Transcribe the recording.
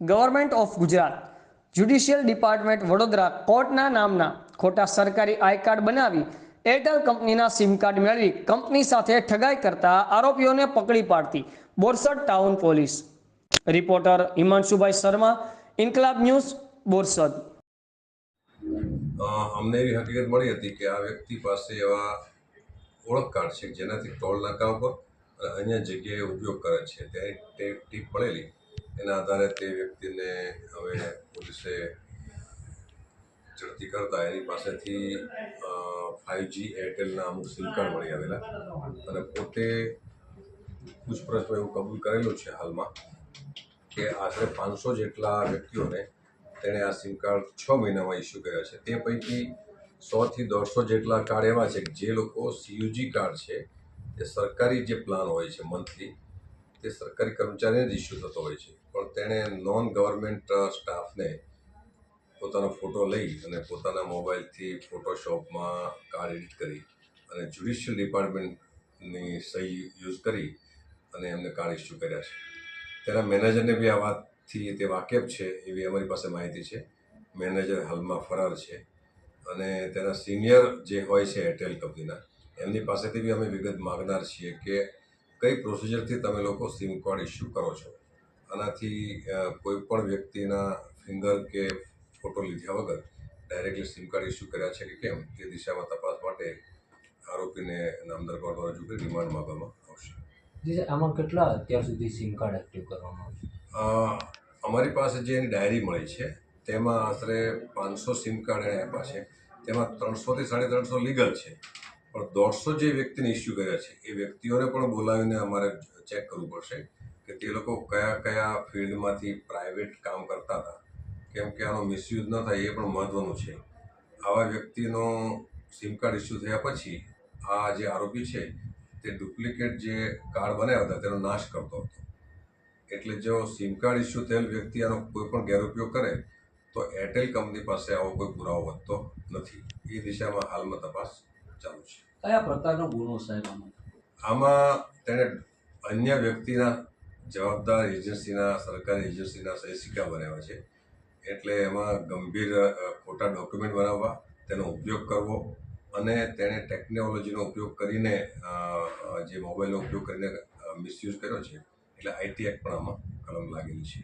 Government of Gujarat, judicial department Vadodara કોર્ટના નામના ખોટા સરકારી આઈ કાર્ડ બનાવી, એરટેલ કંપનીના સિમ કાર્ડ મેળવી કંપની સાથે ઠગાઈ કરતા આરોપીઓને પકડી પાડતી Borsad town police. Reporter Himanshubhai Sharma, Inquilab news, Borsad. અમને એવી હકીકત મળી હતી કે આ વ્યક્તિ પાસે એવા ઓળખ કાર્ડ છે જેનાથી ટોલ નાકા ઉપર અન્ય જગ્યાએ ઉપયોગ કરે છે. ત્યારે ટીપ પડેલી. એના આધારે તે વ્યક્તિને હવે પોલીસે ઝડપી કરતા એની પાસેથી ફાઇવજી એરટેલના અમુક સિમ કાર્ડ મળી આવેલા. અને પોતે પૂછપરછમાં એવું કબૂલ કરેલું છે હાલમાં કે આશરે પાંચસો જેટલા વ્યક્તિઓને તેણે આ સિમ કાર્ડ છ મહિનામાં ઇસ્યુ કર્યા છે. તે પૈકી સોથી દોઢસો જેટલા કાર્ડ એવા છે કે જે લોકો સીયુજી કાર્ડ છે, એ સરકારી જે પ્લાન હોય છે મંથલી તે સરકારી કર્મચારીને જ ઇસ્યુ થતો હોય છે. પણ તેણે નોન ગવર્મેન્ટ સ્ટાફને પોતાનો ફોટો લઈ અને પોતાના મોબાઈલથી ફોટોશોપમાં કાર્ડ એડિટ કરી અને જ્યુડિશિયલ ડિપાર્ટમેન્ટની સહી યુઝ કરી અને એમને કાર્ડ ઇસ્યુ કર્યા છે. તેના મેનેજરને બી આ વાતથી તે વાકેફ છે એવી અમારી પાસે માહિતી છે. મેનેજર હાલમાં ફરાર છે અને તેના સિનિયર જે હોય છે એરટેલ કંપનીના, એમની પાસેથી બી અમે વિગત માગનાર છીએ કે કઈ પ્રોસિજરથી તમે લોકો સિમ કાર્ડ ઇસ્યુ કરો છો? આનાથી કોઈ પણ વ્યક્તિના ફિંગર કે ફોટો લીધા વગર ડાયરેક્ટલી સિમ કાર્ડ ઇસ્યુ કર્યા છે કે કેમ તે દિશામાં તપાસ માટે આરોપીને નામદાર કોર્ટ રજૂ કરી રિમાન્ડ માંગવામાં આવશે. આમાં કેટલા અત્યાર સુધી સિમ કાર્ડ એક્ટિવ કરવામાં આવશે? અમારી પાસે જે એની ડાયરી મળી છે તેમાં આશરે પાંચસો સિમ કાર્ડ એણે આપ્યા છે. તેમાં ત્રણસોથી સાડી ત્રણસો લીગલ છે. પણ દોઢસો જે વ્યક્તિને ઇસ્યુ કર્યા છે, એ વ્યક્તિઓને પણ બોલાવીને અમારે ચેક કરવું પડશે કે તે લોકો કયા કયા ફિલ્ડમાંથી પ્રાઇવેટ કામ કરતા હતા. કેમ કે આનો મિસયુઝ ન થાય એ પણ મહત્ત્વનું છે. આવા વ્યક્તિનો સિમ કાર્ડ ઇસ્યુ થયા પછી આ જે આરોપી છે, તે ડુપ્લિકેટ જે કાર્ડ બનાવ્યા હતા, તેનો નાશ કરતો હતો. એટલે જો સિમ કાર્ડ ઇસ્યુ થયેલ વ્યક્તિ આનો કોઈ પણ ગેરઉપયોગ કરે, તો એરટેલ કંપની પાસે આવો કોઈ પુરાવો વધતો નથી. એ દિશામાં હાલમાં તપાસ ચાલુ છે. કયા પ્રકારનો ગુનો સાહેબ આમાં? આમાં તેણે અન્ય વ્યક્તિના જવાબદાર એજન્સીના સરકારી એજન્સીના સહી સિક્કા બનાવ્યા છે. એટલે એમાં ગંભીર ખોટા ડોક્યુમેન્ટ બનાવવા તેનો ઉપયોગ કરવો અને તેણે ટેકનોલોજીનો ઉપયોગ કરીને જે મોબાઈલનો ઉપયોગ કરીને મિસયુઝ કર્યો છે. એટલે આઈટી એક્ટ પણ આમાં કલમ લાગેલી છે.